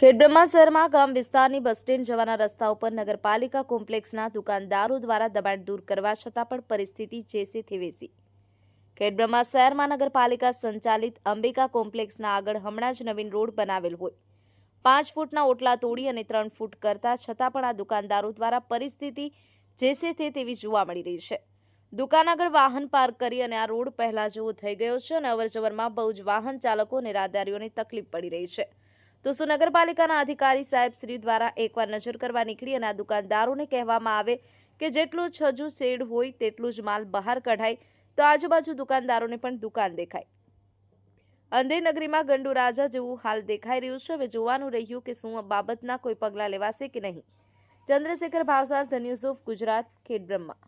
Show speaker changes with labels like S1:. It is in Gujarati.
S1: ખેડબ્રહ્મા શહેરમાં ગામ વિસ્તારની બસ સ્ટેન્ડ જવાના રસ્તા ઉપર નગરપાલિકા કોમ્પ્લેક્સના દુકાનદારો દ્વારા દબાણ દૂર કરવા છતાં પણ પરિસ્થિતિ જેસે થેવેસી ખેડબ્રહ્મા શહેરમાં નગરપાલિકા સંચાલિત અંબિકા કોમ્પ્લેક્સના આગળ હમણાં જ નવીન રોડ બનાવેલ હોય. પાંચ ફૂટના ઓટલા તોડી અને ત્રણ ફૂટ કરતા છતાં પણ આ દુકાનદારો દ્વારા પરિસ્થિતિ જેસે તે તેવી જોવા મળી રહી છે. દુકાન આગળ વાહન પાર્ક કરી અને આ રોડ પહેલા જેવો થઈ ગયો છે અને અવરજવરમાં બહુ જ વાહન ચાલકો અને રાહદારીઓને તકલીફ પડી રહી છે. તો શું નગરપાલિકાના અધિકારી સાહેબ શ્રી દ્વારા એકવાર નજર કરવા નીકળી અને આ દુકાનદારોને કહેવામાં આવે કે જેટલું છજુ શેડ હોય તેટલું જ માલ બહાર કઢાય. તો આજુબાજુ દુકાનદારોને પણ દુકાન દેખાય. અંધેર નગરીમાં ગંડુ રાજા જેવું હાલ દેખાઈ રહ્યું છે. હવે જોવાનું રહ્યું કે શું બાબતના કોઈ પગલાં લેવાશે કે નહીં. Chandrashekhar Bhavsar, the news of Gujarat, Khedbrahma.